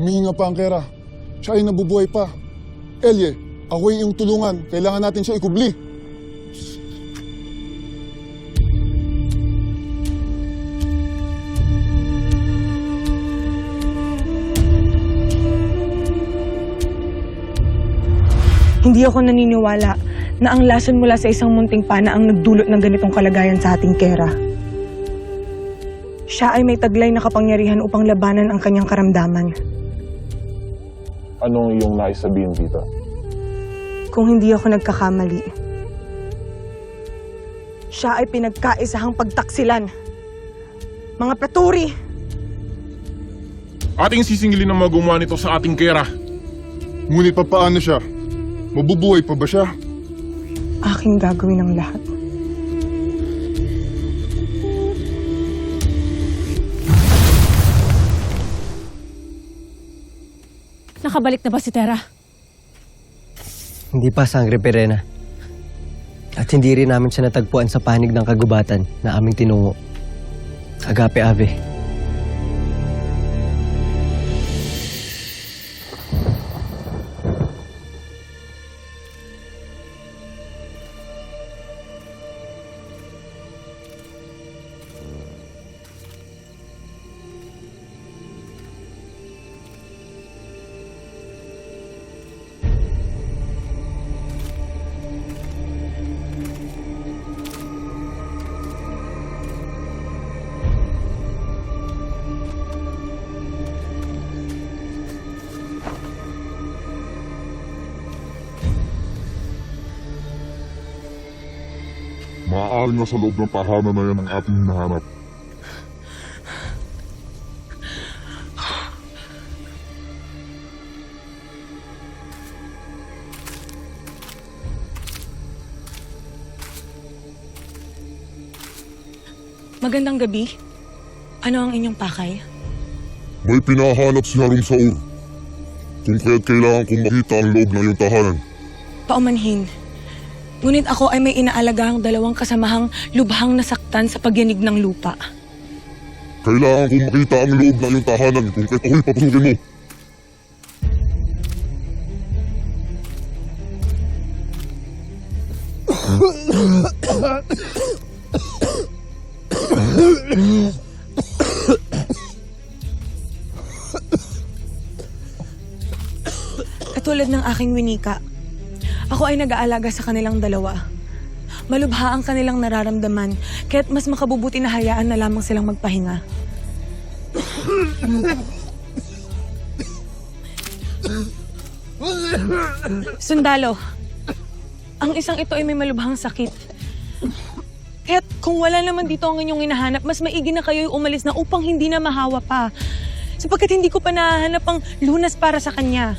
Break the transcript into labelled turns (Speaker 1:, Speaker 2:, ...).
Speaker 1: Humihinga pa. Siya ay nabubuhay pa. Elye, ako ay iyong tulungan. Kailangan natin siya ikubli.
Speaker 2: Hindi ako naniniwala na ang lason mula sa isang munting pana ang nagdulot ng ganitong kalagayan sa ating kera. Siya ay may taglay na kapangyarihan upang labanan ang kanyang karamdaman.
Speaker 3: Anong iyong nais sabihin, tita?
Speaker 2: Kung hindi ako nagkakamali, siya ay pinagkaisahang pagtaksilan. Mga paturi!
Speaker 3: Ating sisingilin ang mga gumawa nito sa ating kera.
Speaker 1: Ngunit papaano siya? Mabubuhay pa ba siya?
Speaker 2: Aking gagawin ang lahat.
Speaker 4: Nakabalik na ba si Tera?
Speaker 5: Hindi pa Sangre Perena. At hindi rin namin siya natagpuan sa panig ng kagubatan na aming tinungo. Agape Ave.
Speaker 6: Maaaring nasa loob ng tahanan na yan ang ating hinahanap.
Speaker 2: Magandang gabi. Ano ang inyong pakay?
Speaker 6: May pinahanap si Harun Saur. Kung kaya't kailangan kong makita ang loob ng iyong tahanan.
Speaker 2: Paumanhin. Ngunit ako ay may inaalagahang dalawang kasamahang lubhang nasaktan sa pagyanig ng lupa.
Speaker 6: Kailangan kong makita ang loob ng iyong tahanan kung kaya't ako'y papasukin mo.
Speaker 2: Katulad ng aking winika, ako ay nag-aalaga sa kanilang dalawa. Malubha ang kanilang nararamdaman, kaya't mas makabubuti na hayaan na lamang silang magpahinga. Sundalo, ang isang ito ay may malubhang sakit. Kaya't kung wala naman dito ang inyong hinahanap, mas maigi na kayo'y umalis na upang hindi na mahawa pa. Sapagkat hindi ko pa nahahanap ang lunas para sa kanya.